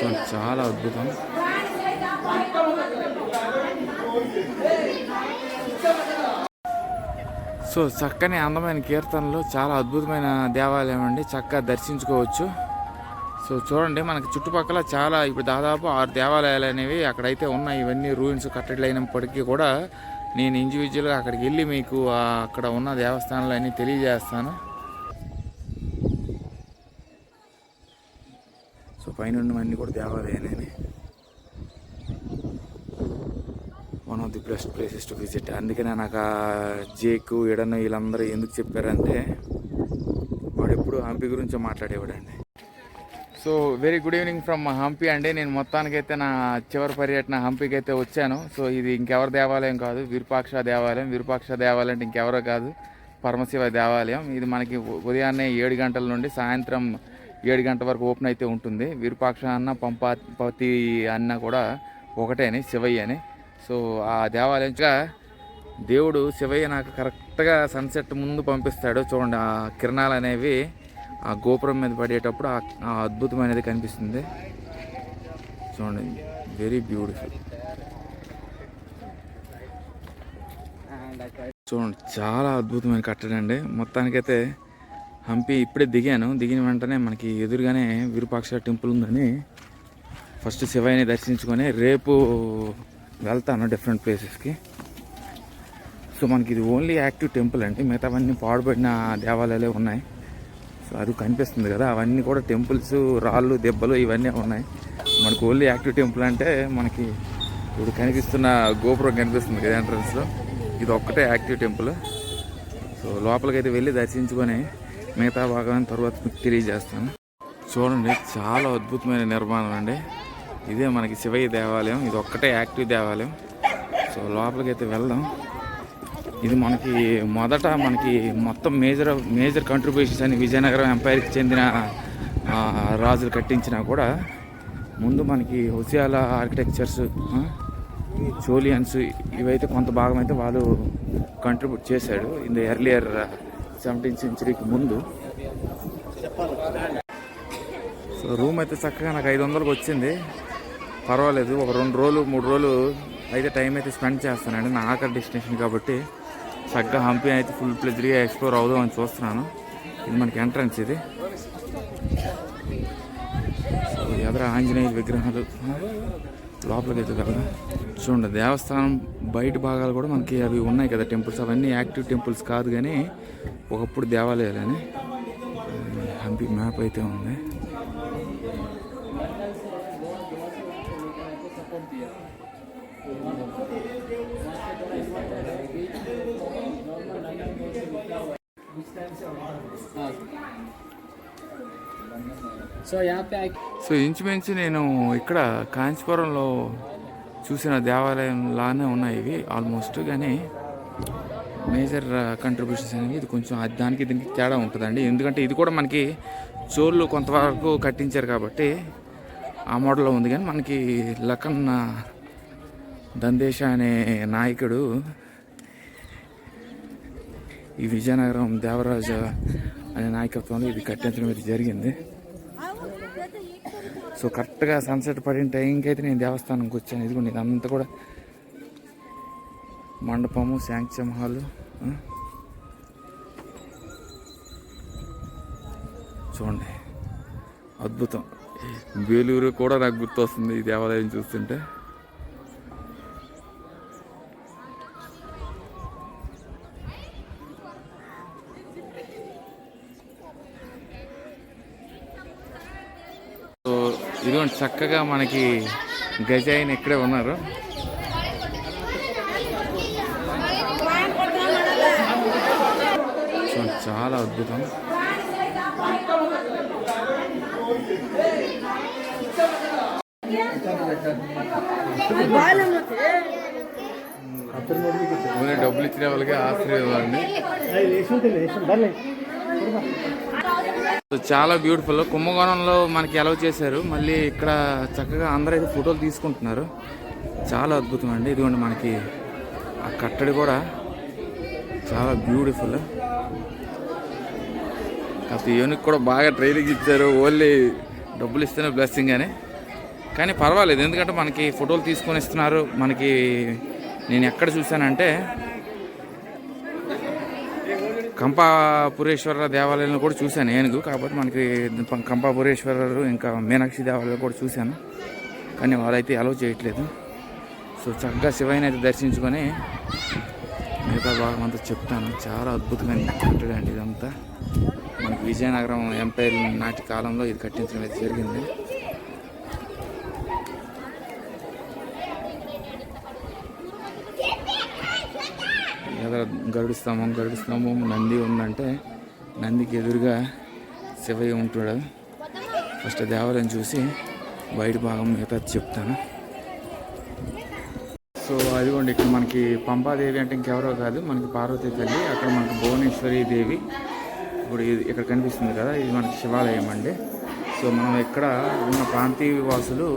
So చాలా అద్భుతం. So చక్కని అందమైన కీర్తనలు చాలా అద్భుతమైన దేవాలయం అండి. చక్కగా దర్శించుకోవచ్చు. సో చూడండి మనకి చుట్టుపక్కల చాలా ఇప్పుడు దాదాపు ఆరు దేవాలయాలు అనేవి అక్కడైతే ఉన్నాయి. ఇవన్నీ రూయిన్స్ కట్టడి అయినప్పటికీ కూడా నేను ఇండివిజువల్గా అక్కడికి వెళ్ళి మీకు అక్కడ ఉన్న దేవస్థానాలు అన్నీ తెలియజేస్తాను. పైన ఉన్నవన్నీ కూడా దేవాలయాలే one of the best places to visit అందుకనే నాకు ఆ జేకు ఎడను వీళ్ళందరూ ఎందుకు చెప్పారంటే వాడు ఎప్పుడు హంపి గురించి మాట్లాడేవాడండి. So very good evening from Hampi అండి. నేను మొత్తానికైతే నా చివరి పర్యటన హంపికి అయితే వచ్చాను. సో ఇది ఇంకెవరి దేవాలయం కాదు. విరూపాక్ష దేవాలయం. విరూపాక్ష దేవాలయం అంటే ఇంకెవరో కాదు. పరమశివ దేవాలయం. ఇది మనకి ఉదయాన్నే ఏడు గంటల నుండి సాయంత్రం ఏడు గంటల వరకు ఓపెన్ అయితే ఉంటుంది. విరూపాక్ష అన్న పంపాపతి అన్న కూడా ఒకటే అని శివయ్య అని. సో ఆ దేవాలయంగా దేవుడు శివయ్య నాకు కరెక్ట్గా సన్సెట్ ముందు పంపిస్తాడు. చూడండి ఆ కిరణాలు అనేవి ఆ గోపురం మీద పడేటప్పుడు ఆ ఆ అద్భుతమైనది కనిపిస్తుంది. చూడండి వెరీ బ్యూటిఫుల్ చూడండి చాలా అద్భుతమైన కట్టడం అండి మొత్తానికైతే హంపి ఇప్పుడే దిగాను. దిగిన వెంటనే మనకి ఎదురుగానే విరూపాక్ష టెంపుల్ ఉందని ఫస్ట్ శివయ్యని దర్శించుకొని రేపు వెళ్తాను డిఫరెంట్ ప్లేసెస్కి సో మనకి ఇది ఓన్లీ యాక్టివ్ టెంపుల్ అండి. మిగతావన్నీ పాడుపడిన దేవాలయాలే ఉన్నాయి. సో అది కనిపిస్తుంది కదా. అవన్నీ కూడా టెంపుల్స్ రాళ్ళు దెబ్బలు ఇవన్నీ ఉన్నాయి. మనకు ఓన్లీ యాక్టివ్ టెంపుల్ అంటే మనకి ఇప్పుడు కనిపిస్తున్న గోపురం కనిపిస్తుంది కదా ఎంట్రన్స్లో ఇది ఒక్కటే యాక్టివ్ టెంపుల్ సో లోపలికైతే వెళ్ళి దర్శించుకొని మిగతా భాగం తర్వాత మీకు తెలియజేస్తాను. చూడండి చాలా అద్భుతమైన నిర్మాణం అండి. ఇదే మనకి శివయ్య దేవాలయం. ఇది ఒక్కటే యాక్టివ్ దేవాలయం. సో లోపలికైతే వెళ్దాం. ఇది మనకి మొదట మనకి మొత్తం మేజర్ మేజర్ కంట్రిబ్యూషన్స్ అని విజయనగరం ఎంపైర్కి చెందిన రాజులు కట్టించినా కూడా ముందు మనకి హుసియాల ఆర్కిటెక్చర్స్ చోలియన్స్ ఇవైతే కొంత భాగం అయితే వాళ్ళు కంట్రిబ్యూట్ చేశాడు. ఇన్ ద ఎర్లియర్ సెవెంటీన్ సెంచరీకి ముందు. సో రూమ్ అయితే చక్కగా నాకు ఐదు వందలకు వచ్చింది. పర్వాలేదు ఒక రెండు రోజులు మూడు రోజులు అయితే టైం అయితే స్పెండ్ చేస్తానండి. నా ఆఖరి డెస్టినేషన్ కాబట్టి చక్కగా హంపి అయితే ఫుల్ ప్లెజ్గా ఎక్స్ప్లోర్ అవుదాం అని చూస్తున్నాను. ఇది మనకి ఎంట్రన్స్ ఇది. సో ఎదర ఆంజనేయ విగ్రహాలు. లోపలికి అయితే కదా. చూడండి దేవస్థానం బయట భాగాలు కూడా మనకి అవి ఉన్నాయి కదా టెంపుల్స్. అవన్నీ యాక్టివ్ టెంపుల్స్ కాదు కానీ ఒకప్పుడు దేవాలయాలని. హంపి మ్యాప్ అయితే ఉంది. సో యాప్ సో ఇంచుమించు నేను ఇక్కడ కాంచీపురంలో చూసిన దేవాలయం లానే ఉన్నాయి ఇవి ఆల్మోస్ట్ కానీ మేజర్ కంట్రిబ్యూషన్స్ uh, అనేవి ఇది కొంచెం దానికి దీనికి తేడా ఉంటుందండి. ఎందుకంటే ఇది కూడా మనకి చోళ్ళు కొంతవరకు కట్టించారు కాబట్టి ఆ మోడల్లో ఉంది. కానీ మనకి లఖన్ దందేశ అనే నాయకుడు ఈ విజయనగరం దేవరాజ అనే నాయకత్వంలో ఇది కట్టించడం ఇది జరిగింది. సో కరెక్ట్గా సన్సెట్ పడిన టైంకి అయితే నేను దేవస్థానంకి వచ్చాను. ఇదిగోండి ఇదంతా కూడా మండపము శాంక్షన్ హాల్ చూడండి. అద్భుతం. వేలూరు కూడా నాకు గుర్తొస్తుంది ఈ దేవాలయం చూస్తుంటే. ఇదిగోండి చక్కగా మనకి గజాయిన్ ఇక్కడే ఉన్నారు. చాలా అద్భుతం. డబ్బులు ఇచ్చిన వాళ్ళకి ఆశ్రయం అండి. సో చాలా బ్యూటిఫుల్ కుంభకోణంలో మనకి అలౌ చేశారు. మళ్ళీ ఇక్కడ చక్కగా అందరూ అయితే ఫోటోలు తీసుకుంటున్నారు. చాలా అద్భుతం అండి. ఇదిగోండి మనకి ఆ కట్టడి కూడా. చాలా బ్యూటిఫుల్ కాస్త యూనిక్ కూడా బాగా ట్రైనింగ్ ఇచ్చారు. ఓన్లీ డబ్బులు ఇస్తేనే బ్లెస్సింగ్ అని కానీ పర్వాలేదు. ఎందుకంటే మనకి ఫోటోలు తీసుకొని ఇస్తున్నారు. మనకి నేను ఎక్కడ చూశానంటే కంపాపురేశ్వర దేవాలయంలో కూడా చూశాను ఏనుగు కాకపోతే మనకి కంపాపురేశ్వరరు ఇంకా మీనాక్షి దేవాలయం కూడా చూశాను. కానీ వాళ్ళైతే అలౌ చేయట్లేదు. సో చక్కగా శివయ్యని అయితే దర్శించుకొని మిగతా భాగం అంతా చెప్తాను. చాలా అద్భుతమైన కట్టడం అండి ఇదంతా. మనకి విజయనగరం ఎంపైర్ నాటి కాలంలో ఇది కట్టించడం అయితే జరిగింది. ఎదురు గరుడు స్తంభం గరుడు స్తంభం నంది ఉందంటే నందికి ఎదురుగా శివయ్య ఉంటాడు. ఫస్ట్ దేవాలయం చూసి బయట భాగం మిగతా చెప్తాను. సో అదిగోండి ఇక్కడ మనకి పంపాదేవి అంటే ఇంకెవరో కాదు మనకి పార్వతీ తల్లి అక్కడ మనకి భువనేశ్వరి దేవి. ఇప్పుడు ఇది ఇక్కడ కనిపిస్తుంది కదా ఇది మనకి శివాలయం అండి. సో మనం ఇక్కడ ఉన్న ప్రాంతీయ వాసులు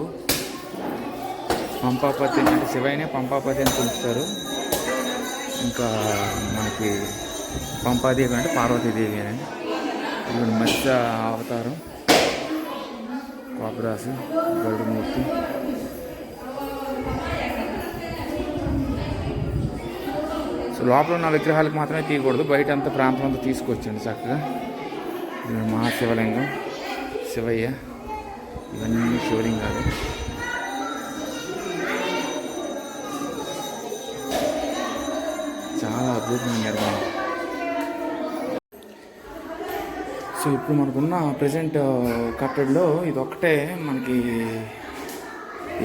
పంపాపతి అంటే శివయ్యనే పంపాపతి అని పిలుస్తారు. ఇంకా మనకి పంపాదేవి అంటే పార్వతీదేవి అని. ఇప్పుడు మత్స్య అవతారం. పాపరాసు గరుడుమూర్తి. సో లోపల ఉన్న విగ్రహాలకు మాత్రమే తీయకూడదు. బయట అంత ప్రాంతం అంతా తీసుకొచ్చండి చక్కగా. మహాశివలింగం శివయ్య. ఇవన్నీ శివలింగాలు. అద్భుతమైన నిర్మాణం. సో ఇప్పుడు మనకున్న ప్రజెంట్ కట్టడిలో ఇది ఒక్కటే మనకి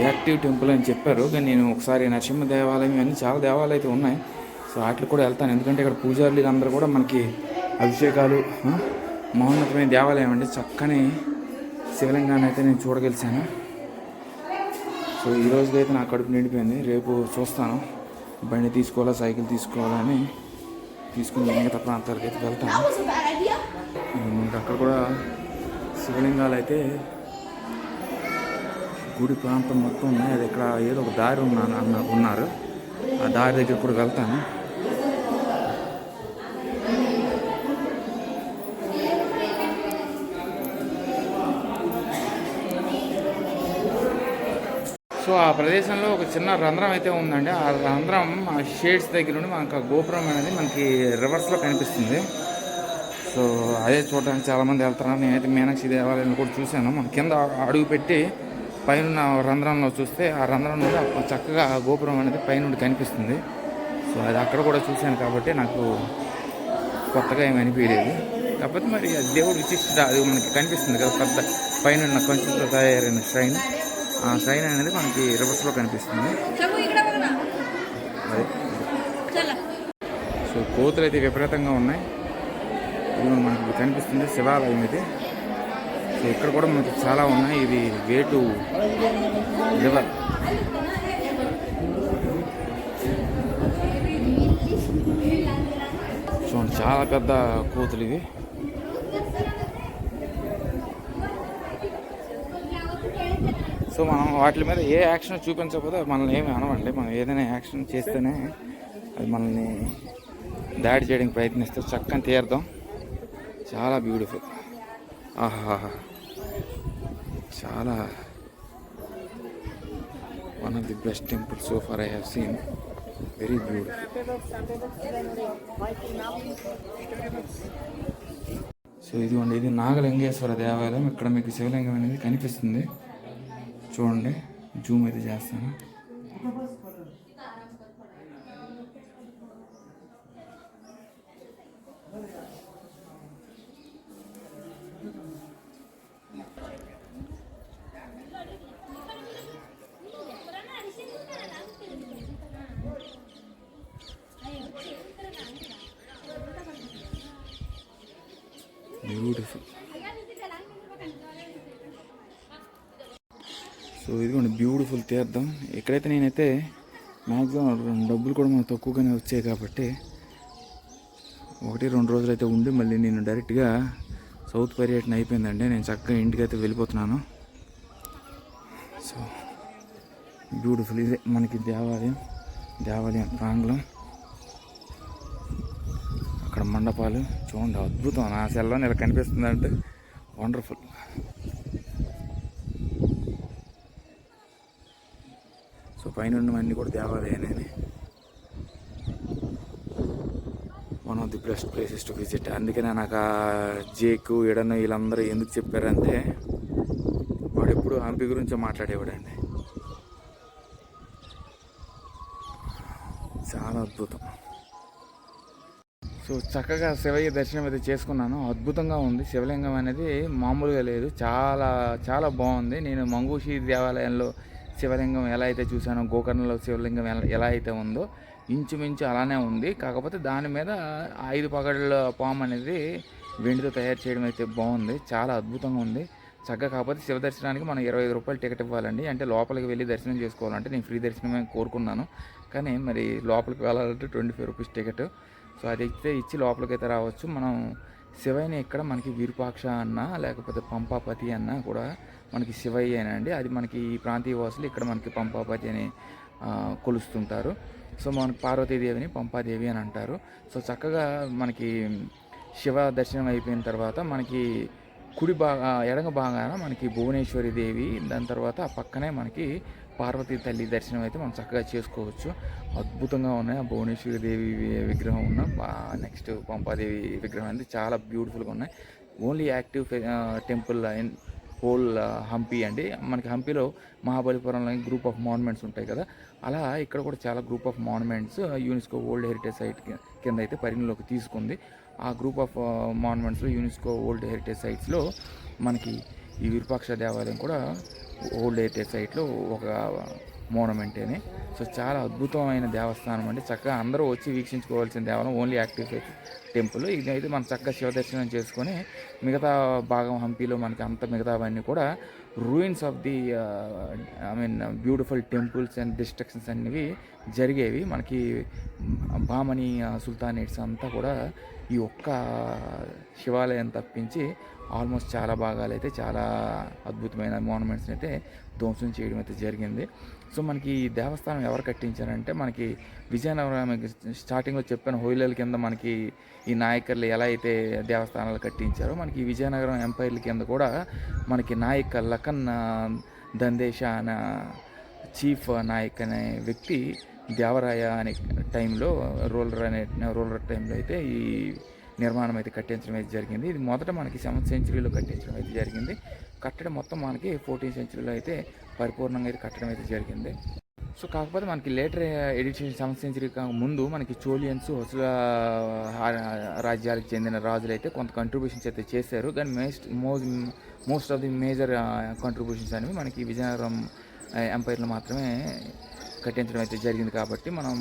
యాక్టివ్ టెంపుల్ అని చెప్పారు. కానీ నేను ఒకసారి నరసింహ దేవాలయం అన్ని చాలా దేవాలయాలు అయితే ఉన్నాయి. సో వాటికి కూడా వెళ్తాను. ఎందుకంటే ఇక్కడ పూజారులు అందరూ కూడా మనకి అభిషేకాలు మహోన్నతమైన దేవాలయం అండి. చక్కని శివలింగాన్ని అయితే నేను చూడగలిసాను. సో ఈ అయితే నా కడుపు నిండిపోయింది. రేపు చూస్తాను. బండి తీసుకోవాలా సైకిల్ తీసుకోవాలని తీసుకుని మిగతా ప్రాంతాలకు అయితే వెళ్తాను మనకి అక్కడ కూడా శివలింగాలు అయితే గుడి ప్రాంతం మొత్తం ఉన్నాయి. అది ఇక్కడ ఏదో ఒక దారి ఉన్నాను అన్న ఉన్నారు. ఆ దారి దగ్గర కూడా వెళ్తాను. సో ఆ ప్రదేశంలో ఒక చిన్న రంధ్రం అయితే ఉందండి. ఆ రంధ్రం ఆ షేడ్స్ దగ్గర నుండి మనకు ఆ గోపురం అనేది మనకి రివర్స్లో కనిపిస్తుంది. సో అదే చూడడానికి చాలామంది వెళ్తున్నారు. నేనైతే మీనాక్షి దేవాలయం కూడా చూశాను. మన కింద అడుగు పెట్టి పైన రంధ్రంలో చూస్తే ఆ రంధ్రం నుండి చక్కగా ఆ గోపురం అనేది పైనుండి కనిపిస్తుంది. సో అది అక్కడ కూడా చూశాను కాబట్టి నాకు కొత్తగా ఏమి అనిపించలేదు కాకపోతే మరి దేవుడు విశిష్టత అది మనకి కనిపిస్తుంది కదా పెద్ద పైన కొంచెంతో తయారైన శ్రైన్ ఆ సైన్ అనేది మనకి రివర్స్లో కనిపిస్తుంది. సో కోతులు అయితే విపరీతంగా ఉన్నాయి. ఇది మనకి కనిపిస్తుంది శివాలయం ఇది. సో ఇక్కడ కూడా మనకి చాలా ఉన్నాయి. ఇది వేటు రివర్ చూడండి చాలా పెద్ద కోతులు ఇవి. సో మనం వాటి మీద ఏ యాక్షన్ చూపించకపోతే మనల్ని ఏమి అనవండి. మనం ఏదైనా యాక్షన్ చేస్తేనే అది మనల్ని దాడి చేయడానికి ప్రయత్నిస్తే చక్కని తీర్థం. చాలా బ్యూటిఫుల్. ఆహా చాలా one of the best temple so far I have seen very beautiful so ఇదిగోండి ఇది నాగలింగేశ్వర దేవాలయం. ఇక్కడ మీకు శివలింగం అనేది కనిపిస్తుంది. చూడండి జూమ్ అయితే చేస్తాను. బ్యూటిఫుల్ సో ఇదిగోండి బ్యూటిఫుల్ తీర్థం. ఇక్కడైతే నేనైతే మ్యాక్సిమం డబ్బులు కూడా మనకు తక్కువగానే వచ్చాయి కాబట్టి ఒకటి రెండు రోజులు అయితే ఉండి మళ్ళీ నేను డైరెక్ట్గా సౌత్ పర్యటన అయిపోయిందండి. నేను చక్కగా ఇంటికి అయితే వెళ్ళిపోతున్నాను. సో బ్యూటిఫుల్ ఇదే మనకి దేవాలయం దేవాలయం ప్రాంగణం. అక్కడ మండపాలు. చూడండి అద్భుతం. నా సెల్లో ఇలా కనిపిస్తుందంటే. వండర్ఫుల్ పైన ఉన్నవన్నీ కూడా దేవాలయాలని. One of the best places to visit అందుకనే నాకు ఆ జేకు ఎడను వీళ్ళందరూ ఎందుకు చెప్పారంటే వాడు ఎప్పుడు హంపి గురించి మాట్లాడేవాడండి. చాలా అద్భుతం. సో చక్కగా శివయ్య దర్శనం అయితే చేసుకున్నాను. అద్భుతంగా ఉంది. శివలింగం అనేది మామూలుగా లేదు. చాలా చాలా బాగుంది. నేను మంగూషి దేవాలయంలో శివలింగం ఎలా అయితే చూసానో గోకర్ణలో శివలింగం ఎలా- ఎలా అయితే ఉందో ఇంచుమించు అలానే ఉంది. కాకపోతే దాని మీద ఐదు పగళ్ళ పాము అనేది వెండితో తయారు చేయడం అయితే బాగుంది. చాలా అద్భుతంగా ఉంది. చక్కగా కాకపోతే శివ దర్శనానికి మనం ఇరవై ఐదు రూపాయలు టికెట్ ఇవ్వాలండి. అంటే లోపలికి వెళ్ళి దర్శనం చేసుకోవాలంటే నేను ఫ్రీ దర్శనమే కోరుకున్నాను. కానీ మరి లోపలికి వెళ్ళాలంటే twenty five rupees ticket. So అది ఇస్తే ఇచ్చి లోపలికి అయితే రావచ్చు. మనం శివయ్యని ఇక్కడ మనకి విరూపాక్ష అన్న లేకపోతే పంపాపతి అన్న కూడా మనకి శివయ్య అండి. అది మనకి ఈ ప్రాంతీయ వాసులు ఇక్కడ మనకి పంపాపతి అని కొలుస్తుంటారు. సో మనకి పార్వతీదేవిని పంపాదేవి అని అంటారు. సో చక్కగా మనకి శివ దర్శనం అయిపోయిన తర్వాత మనకి కుడి భాగా ఎడమ భాగాన మనకి భువనేశ్వరి దేవి దాని తర్వాత ఆ పక్కనే మనకి పార్వతీ తల్లి దర్శనం అయితే మనం చక్కగా చేసుకోవచ్చు. అద్భుతంగా ఉన్నాయి. ఆ భువనేశ్వరి దేవి విగ్రహం ఉన్న నెక్స్ట్ పంపాదేవి విగ్రహం అనేది చాలా బ్యూటిఫుల్గా ఉన్నాయి. Only active temple in whole Hampi అండి. మనకి హంపిలో మహాబలిపురంలో గ్రూప్ ఆఫ్ మాన్యుమెంట్స్ ఉంటాయి కదా. అలా ఇక్కడ కూడా చాలా group of monuments UNESCO world heritage site కింద అయితే పరిగణలోకి తీసుకుంది. ఆ group of monuments UNESCO world heritage సైట్స్లో మనకి ఈ విరూపాక్ష దేవాలయం కూడా ఓల్డ్ హెరిటేజ్ సైట్లో ఒక మోనమెంటేనే సో చాలా అద్భుతమైన దేవస్థానం అండి. చక్కగా అందరూ వచ్చి వీక్షించుకోవాల్సిన దేవాలయం ఓన్లీ యాక్టివ్ టెంపుల్ ఇదైతే మనం చక్కగా శివ దర్శనం చేసుకొని మిగతా భాగం హంపీలో మనకి అంత మిగతావన్నీ కూడా ruins of the I mean beautiful temples and destructions అనేవి జరిగేవి. మనకి బామని uh, సుల్తానేట్స్ అంతా కూడా ఈ ఒక్క శివాలయం తప్పించి ఆల్మోస్ట్ చాలా భాగాలు అయితే చాలా అద్భుతమైన మాన్యుమెంట్స్ని అయితే ధ్వంసం చేయడం అయితే జరిగింది. సో మనకి ఈ దేవస్థానం ఎవరు కట్టించారంటే మనకి విజయనగరం స్టార్టింగ్లో చెప్పిన హోయిలల కింద మనకి ఈ నాయకర్లు ఎలా అయితే దేవస్థానాలు కట్టించారో మనకి విజయనగరం ఎంపైర్ల కింద కూడా మనకి నాయక లఖన్ దందేశ అనే చీఫ్ నాయక్ అనే వ్యక్తి దేవరాయ అనే టైంలో రూలర్ అనే రూలర్ టైంలో అయితే ఈ నిర్మాణం అయితే కట్టించడం అయితే జరిగింది. ఇది మొదట మనకి సెవెంత్ సెంచురీలో కట్టించడం అయితే జరిగింది. కట్టడం మొత్తం మనకి ఫోర్టీన్ సెంచురీలో అయితే పరిపూర్ణంగా అయితే కట్టడం అయితే జరిగింది. సో కాకపోతే మనకి లేటర్ ఎడిషన్ సెవెంత్ సెంచురీ ముందు మనకి చోలియన్స్ హొసల రాజ్యాలకు చెందిన రాజులు అయితే కొంత కంట్రిబ్యూషన్స్ అయితే చేశారు. కానీ most most most of the major contributions అనేవి మనకి విజయనగరం ఎంపైర్లో మాత్రమే కట్టించడం అయితే జరిగింది. కాబట్టి మనం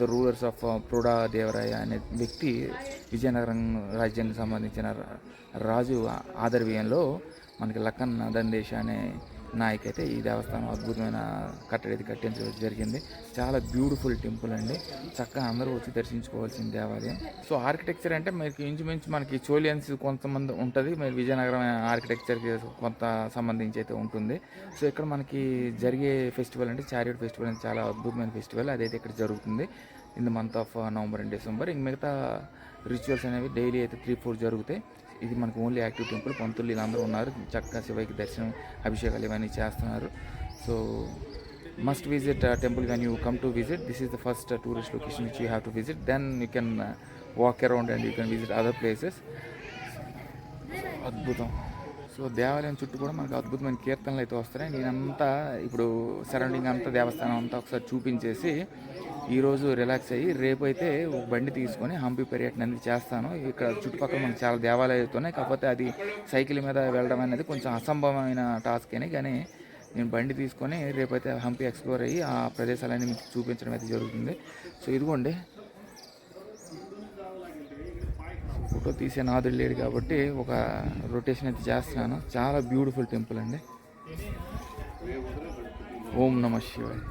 the rulers of Proudha Devaraya అనే వ్యక్తి విజయనగరం రాజ్యానికి సంబంధించిన రాజు ఆదర్వ్యంలో మనకి లక్కన్ దందేశ అనే నాయక్ అయితే ఈ దేవస్థానం అద్భుతమైన కట్టడి అయితే కట్టించడం జరిగింది. చాలా బ్యూటిఫుల్ టెంపుల్ అండి. చక్కగా అందరూ వచ్చి దర్శించుకోవాల్సిన దేవాలయం. సో ఆర్కిటెక్చర్ అంటే మీకు ఇంచుమించు మనకి చోలియన్స్ కొంతమంది ఉంటుంది. మరి విజయనగరం ఆర్కిటెక్చర్కి కొంత సంబంధించి అయితే ఉంటుంది. సో ఇక్కడ మనకి జరిగే ఫెస్టివల్ అంటే చారియట్ ఫెస్టివల్ అంటే చాలా అద్భుతమైన ఫెస్టివల్. అదైతే ఇక్కడ జరుగుతుంది. In the month of November and December. ఇంక మిగతా రిచువల్స్ అనేవి డైలీ అయితే త్రీ ఫోర్ జరుగుతాయి. ఇది మనకు ఓన్లీ యాక్టివ్ టెంపుల్. పంతులు వీళ్ళందరూ ఉన్నారు. చక్కగా శివకి దర్శనం అభిషేకాలు ఇవన్నీ చేస్తున్నారు. So must visit temple when you come to visit this is the first tourist location which you have to visit then you can walk around and you can visit other places అద్భుతం. So దేవాలయం చుట్టూ కూడా మనకు అద్భుతమైన కీర్తనలు అయితే వస్తున్నాయి. నేనంతా ఇప్పుడు సరౌండింగ్ అంతా దేవస్థానం అంతా ఒకసారి చూపించేసి ఈరోజు రిలాక్స్ అయ్యి రేపు అయితే ఒక బండి తీసుకొని హంపి పర్యటన అనేది చేస్తాను. ఇక్కడ చుట్టుపక్కల మనకు చాలా దేవాలయాలు అయితే ఉన్నాయి. కాకపోతే అది సైకిల్ మీద వెళ్ళడం అనేది కొంచెం అసంభవమైన టాస్క్ అని కానీ నేను బండి తీసుకొని రేపైతే హంపి ఎక్స్ప్లోర్ అయ్యి ఆ ప్రదేశాలన్నీ మీకు చూపించడం అయితే జరుగుతుంది. సో ఇదిగోండి ఫోటో తీసే నాదుడు లేడు కాబట్టి ఒక రొటేషన్ అయితే చేస్తున్నాను. చాలా బ్యూటిఫుల్ టెంపుల్ అండి. ఓం నమ శివాయ్.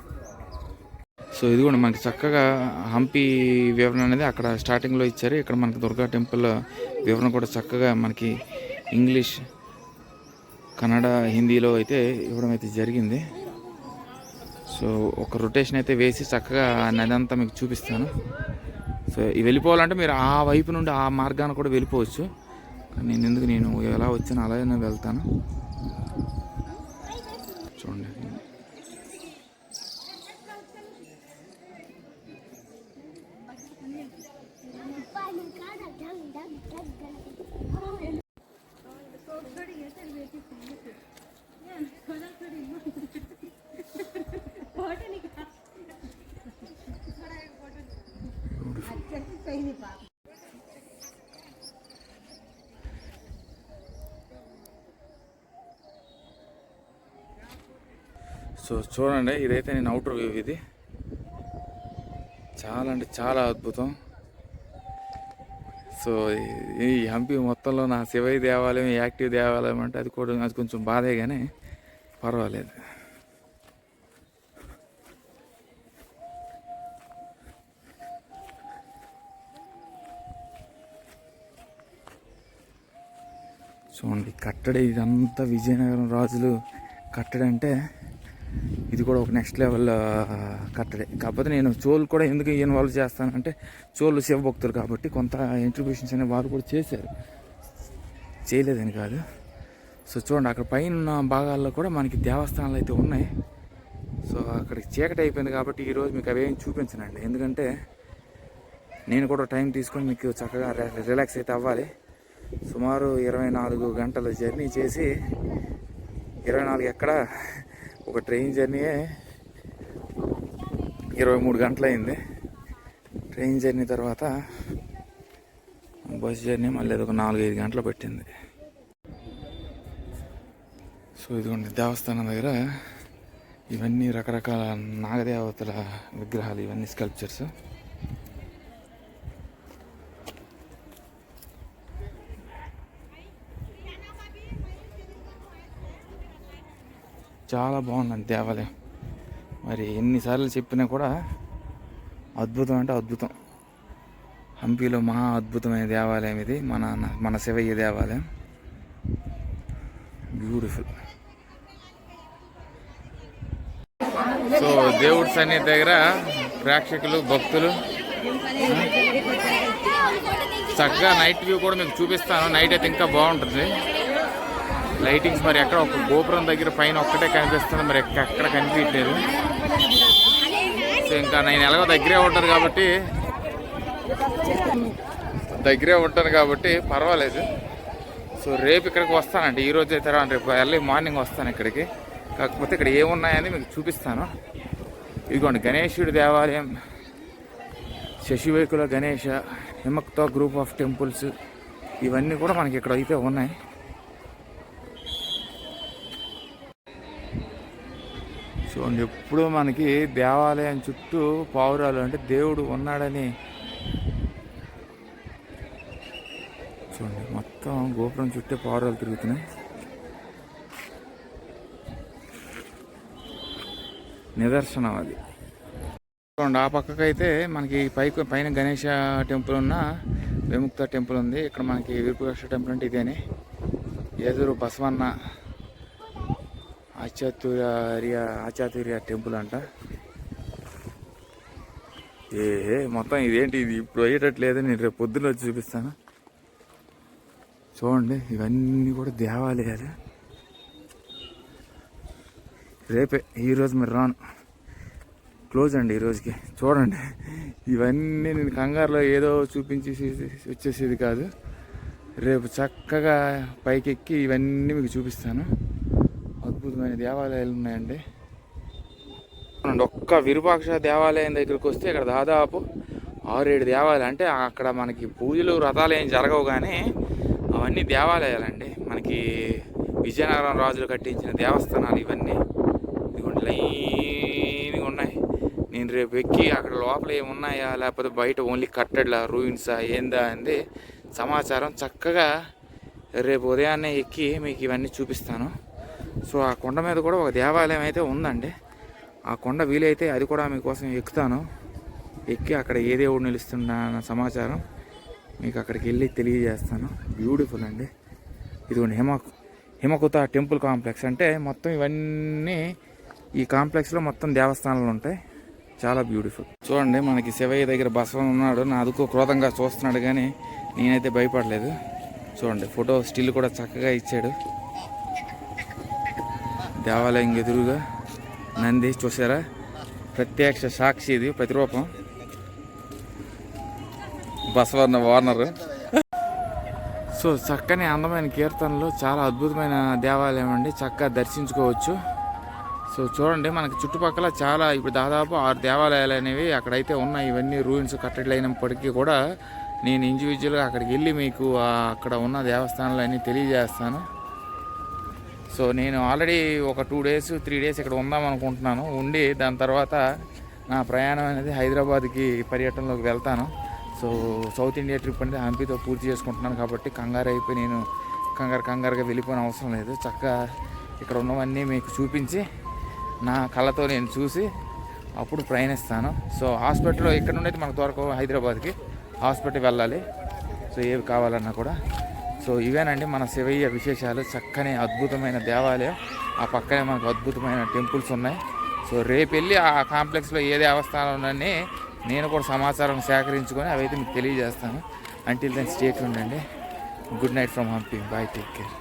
సో ఇది కూడా మనకి చక్కగా హంపి వివరణ అనేది అక్కడ స్టార్టింగ్లో ఇచ్చారు. ఇక్కడ మనకి దుర్గా టెంపుల్ వివరణ కూడా చక్కగా మనకి ఇంగ్లీష్ కన్నడ హిందీలో అయితే ఇవ్వడం అయితే జరిగింది. సో ఒక రొటేషన్ అయితే వేసి చక్కగా నది అంతా మీకు చూపిస్తాను. సో వెళ్ళిపోవాలంటే మీరు ఆ వైపు నుండి ఆ మార్గాన్ని కూడా వెళ్ళిపోవచ్చు. కానీ నేను ఎందుకు నేను ఎలా వచ్చినా అలాగే వెళ్తాను. చూడండి. సో చూడండి ఇదైతే నేను అవుటర్ వ్యూ ఇది. చాలా అంటే చాలా అద్భుతం. సో ఈ హంపి మొత్తంలో నా శివయ్య దేవాలయం యాక్టివ్ దేవాలయం అంటే అది కూడా అది కొంచెం బాధే కానీ పర్వాలేదు. చూడండి కట్టడి ఇదంతా విజయనగరం రాజులు కట్టడి అంటే ఇది కూడా ఒక నెక్స్ట్ లెవెల్ కట్టడే. కాకపోతే నేను చోళ్ళు కూడా ఎందుకు ఇన్వాల్వ్ చేస్తానంటే చోళ్ళు శివభక్తులు కాబట్టి కొంత ఇంట్రిబ్యూషన్స్ అనేవి వారు కూడా చేశారు. చేయలేదని కాదు. సో చూడండి అక్కడ పైన ఉన్న భాగాల్లో కూడా మనకి దేవస్థానాలు అయితే ఉన్నాయి. సో అక్కడికి చీకటి అయిపోయింది కాబట్టి ఈరోజు మీకు అవేం చూపించనండి. ఎందుకంటే నేను కూడా టైం తీసుకొని మీకు చక్కగా రి- రిలాక్స్ అయితే అవ్వాలి. సుమారు ఇరవై నాలుగు గంటల జర్నీ చేసి ఇరవై నాలుగు ఎక్కడ ఒక ట్రైన్ జర్నీ ఇరవై మూడు గంటలైంది. ట్రైన్ జర్నీ తర్వాత బస్ జర్నీ మళ్ళీ అది ఒక నాలుగు ఐదు గంటలు పెట్టింది. సో ఇదిగోండి దేవస్థానం దగ్గర ఇవన్నీ రకరకాల నాగదేవతల విగ్రహాలు ఇవన్నీ స్కల్ప్చర్స్ చాలా బాగుందండి దేవాలయం. మరి ఎన్నిసార్లు చెప్పినా కూడా అద్భుతం అంటే అద్భుతం. హంపీలో మహా అద్భుతమైన దేవాలయం ఇది మన మన శివయ్య దేవాలయం. బ్యూటిఫుల్ సో దేవుడి సన్నిధి దగ్గర ప్రేక్షకులు భక్తులు చక్కగా నైట్ వ్యూ కూడా మీకు చూపిస్తాను. నైట్ అయితే ఇంకా బాగుంటుంది. లైటింగ్స్ మరి ఎక్కడ ఒక గోపురం దగ్గర పైన ఒక్కటే కనిపిస్తుంది. మరి ఎక్కడ కనిపించలేదు సో ఇంకా నేను ఎలాగో దగ్గరే ఉంటాను కాబట్టి దగ్గరే ఉంటాను కాబట్టి పర్వాలేదు. సో రేపు ఇక్కడికి వస్తానండి. ఈ రోజు అయితే రేపు ఎర్లీ మార్నింగ్ వస్తాను ఇక్కడికి. కాకపోతే ఇక్కడ ఏమున్నాయని మీకు చూపిస్తాను. ఇదిగోండి గణేశుడి దేవాలయం శశివేకుల గణేష నిమ్మక్తో గ్రూప్ ఆఫ్ టెంపుల్స్ ఇవన్నీ కూడా మనకి ఇక్కడ అయితే ఉన్నాయి. చూడండి ఎప్పుడు మనకి దేవాలయం చుట్టూ పావురాలు అంటే దేవుడు ఉన్నాడని చూడండి మొత్తం గోపురం చుట్టూ పావురాలు తిరుగుతున్నాయి. నిదర్శనం అది. చూడండి ఆ పక్కకైతే మనకి పైకి పైన గణేష టెంపుల్ ఉన్న విముక్త టెంపుల్ ఉంది. ఇక్కడ మనకి విరూపాక్ష టెంపుల్ అంటే ఇదేనే. ఎదురు బసవన్న ఆచాతుర్య ఆచాతుర్య టెంపుల్ అంట. ఏ ఏ, మొత్తం ఇదేంటి? ఇది ఇప్పుడు అయ్యేటట్లేదు నేను రేపు పొద్దున్న వచ్చి చూపిస్తాను. చూడండి ఇవన్నీ కూడా దేవాలయాలు. రేపే ఈరోజు మీరు రాను. క్లోజ్ అండి ఈరోజుకి చూడండి ఇవన్నీ నేను కంగారులో ఏదో చూపించి వచ్చేసేది కాదు. రేపు చక్కగా పైకెక్కి ఇవన్నీ మీకు చూపిస్తాను. అద్భుతమైన దేవాలయాలు ఉన్నాయండి. చూడండి, ఒక్క విరూపాక్ష దేవాలయం దగ్గరికి వస్తే ఇక్కడ దాదాపు ఆరేడు దేవాలయాలు. అంటే అక్కడ మనకి పూజలు వ్రతాలు ఏం జరగవు కానీ అవన్నీ దేవాలయాలండి. మనకి విజయనగరం రాజులు కట్టించిన దేవస్థానాలు ఇవన్నీ. ఇదిగోండి లైన్గా ఉన్నాయి. నేను రేపు ఎక్కి అక్కడ లోపల ఏమున్నాయా లేకపోతే బయట ఓన్లీ కట్టడ్లా రూయిన్సా ఏందా అనేది సమాచారం చక్కగా రేపు ఉదయాన్నే ఎక్కి మీకు ఇవన్నీ చూపిస్తాను. సో ఆ కొండ మీద కూడా ఒక దేవాలయం అయితే ఉందండి. ఆ కొండ వీలైతే అది కూడా మీకోసం ఎక్కుతాను. ఎక్కి అక్కడ ఏ దేవుడు నిలుస్తున్న అన్న సమాచారం మీకు అక్కడికి వెళ్ళి తెలియజేస్తాను. బ్యూటిఫుల్ అండి. ఇదిగోండి హిమ హిమకుత టెంపుల్ కాంప్లెక్స్. అంటే మొత్తం ఇవన్నీ ఈ కాంప్లెక్స్లో మొత్తం దేవస్థానాలు ఉంటాయి. చాలా బ్యూటిఫుల్ చూడండి మనకి శివయ్య దగ్గర బసవన్ ఉన్నాడు. నా అదుకో క్రోధంగా చూస్తున్నాడు కానీ నేనైతే భయపడలేదు. చూడండి ఫోటో స్టిల్ కూడా చక్కగా ఇచ్చాడు. దేవాలయం ఎదురుగా నంది చూసారా? ప్రత్యక్ష సాక్షి ఇది ప్రతిరూపం. బసవర్ణ వార్నర్. సో చక్కని అందమైన కీర్తనలు చాలా అద్భుతమైన దేవాలయం అండి. చక్కగా దర్శించుకోవచ్చు. సో చూడండి మనకి చుట్టుపక్కల చాలా ఇప్పుడు దాదాపు ఆరు దేవాలయాలు అనేవి అక్కడైతే ఉన్నాయి. ఇవన్నీ రూయిన్స్ కట్టడి అయినప్పటికీ కూడా నేను ఇండివిజువల్గా అక్కడికి వెళ్ళి మీకు అక్కడ ఉన్న దేవస్థానాలు అన్నీ తెలియజేస్తాను. సో నేను ఆల్రెడీ ఒక టూ డేస్ త్రీ డేస్ ఇక్కడ ఉందాం అనుకుంటున్నాను. ఉండి దాని తర్వాత నా ప్రయాణం అనేది హైదరాబాద్కి పర్యటనలోకి వెళ్తాను. సో సౌత్ ఇండియా ట్రిప్ అనేది హంపీతో పూర్తి చేసుకుంటున్నాను కాబట్టి కంగారు అయిపోయి నేను కంగారు కంగారుగా వెళ్ళిపోయిన అవసరం లేదు. చక్కగా ఇక్కడ ఉన్నవన్నీ మీకు చూపించి నా కళ్ళతో నేను చూసి అప్పుడు ప్రయాణిస్తాను. సో హాస్పిటల్లో ఇక్కడ నుండి అయితే మనకు దొరకవు హైదరాబాద్కి. హాస్పిటల్ వెళ్ళాలి. సో ఏవి కావాలన్నా కూడా సో ఇవేనండి మన శివయ్య విశేషాలు. చక్కని అద్భుతమైన దేవాలయం. ఆ పక్కనే మనకు అద్భుతమైన టెంపుల్స్ ఉన్నాయి. సో రేపు వెళ్ళి ఆ కాంప్లెక్స్లో ఏ దేవస్థానం ఉందని నేను కూడా సమాచారం సేకరించుకొని అవైతే మీకు తెలియజేస్తాను. అంటిల్ దెన్ స్టేట్ ఉండండి good night from Hampi bye take care